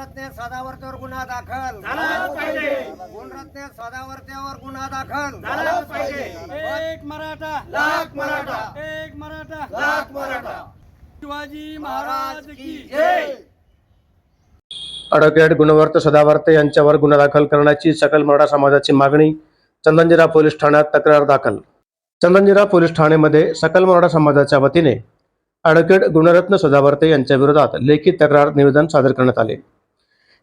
गुणरत्ने सदावर्तीवर गुन्हा दाखल. गुणरत्ने सदावर्तीवर गुन्हा दाखल. एक मराठा. लाख मराठा. एक मराठा. लाख मराठा. शिवाजी महाराज की जय. गुणवर्त सदावर्ते यांच्यावर गुन्हा दाखल करण्याची सकल मराठा समाजाची मागणी चंदनजिरा पोलीस ठाण्यात तक्रार दाखल. चंदनजिरा पोलीस ठाणेमध्ये सकल मराठा समाजाच्या वतीने अडकेड गुणरत्न सदावर्ते यांच्या विरोधात लेखी तक्रार निवेदन सादर करण्यात आले.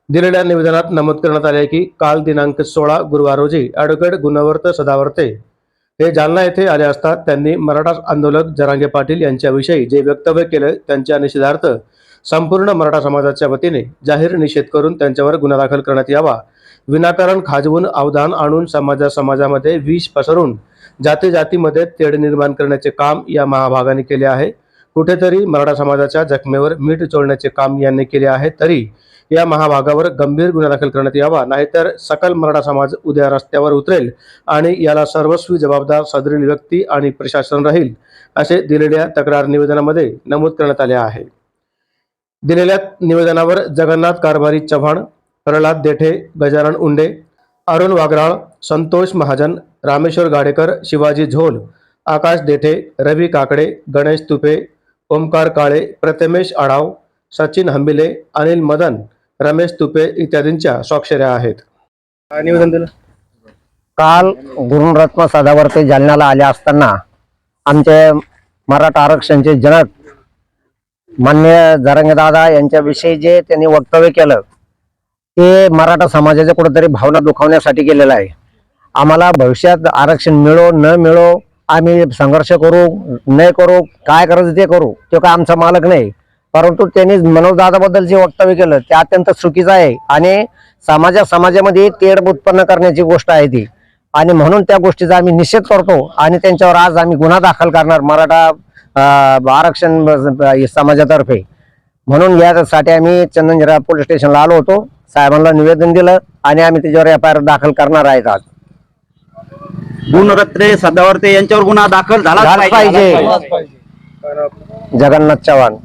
दिलेल्या निवेदनात नमूद करण्यात आले की काल दिनांक सोळा गुरुवार रोजी अडगड गुणवर्त सदावर्ते हे जालना येथे आले असता त्यांनी मराठा आंदोलक जरांगे पाटील यांच्याविषयी जे वक्तव्य केले त्यांच्या निषेधार्थ संपूर्ण मराठा समाजाच्या वतीने जाहीर निषेध करून त्यांच्यावर गुन्हा दाखल करण्यात यावा. विनाकारण खाजवून अवधान आणून समाजा समाजामध्ये विष पसरून जाती जातीमध्ये तेढ निर्माण करण्याचे काम या महाभागाने केले आहे. कुठेतरी मराठा समाजाच्या जखमेवर मीठ चोळण्याचे काम यांनी केले आहे तरी या महाभागावर गंभीर गुन्हा दाखल करण्यात यावा नाहीतर सकल मराठा समाज उद्या रस्त्यावर उतरेल आणि याला सर्वस्वी जबाबदार सदरील व्यक्ती आणि प्रशासन राहील असे दिलेल्या तक्रार निवेदनामध्ये नमूद करण्यात आले आहे. दिलेल्या निवेदनावर जगन्नाथ कारभारी चव्हाण प्रल्हाद देठे गजानन उंडे अरुण वागराळ संतोष महाजन रामेश्वर गाडेकर शिवाजी झोल आकाश देठे रवी काकडे गणेश तुपे ओमकार काळे प्रथमेश आढाव सचिन हंबिले अनिल मदन रमेश तुपे इत्यादींच्या स्वाक्षऱ्या आहेत. निवेदन दिलं? काल गुरुरत्न सदावर्ते जालन्याला आले असताना आमचे मराठा आरक्षणचे जनक मान्य दादा यांच्याविषयी जे त्यांनी वक्तव्य केलं ते मराठा समाजाच्या कुठेतरी भावना दुखावण्यासाठी केलेलं आहे. आम्हाला भविष्यात आरक्षण मिळो न मिळो आम्ही संघर्ष करू नाही करू काय करायचं ते करू तो काय आमचा मालक नाही. परंतु त्यांनी मनोजदादाबद्दल जे वक्तव्य केलं ते अत्यंत चुकीचं आहे आणि समाजा समाजामध्ये तेढ उत्पन्न करण्याची गोष्ट आहे ती. आणि म्हणून त्या गोष्टीचा आम्ही निषेध करतो आणि त्यांच्यावर आज आम्ही गुन्हा दाखल करणार मराठा आरक्षण समाजातर्फे. म्हणून यासाठी आम्ही चंदनजरा पोलीस स्टेशनला आलो होतो. साहेबांना निवेदन दिलं आणि आम्ही त्याच्यावर एफ आय आर दाखल करणार आहेत आज. गुणरत्ने सदावर्ते यांच्यावर गुन्हा दाखल झालाच पाहिजे. पाहिजे. जगन्नाथ चव्हाण.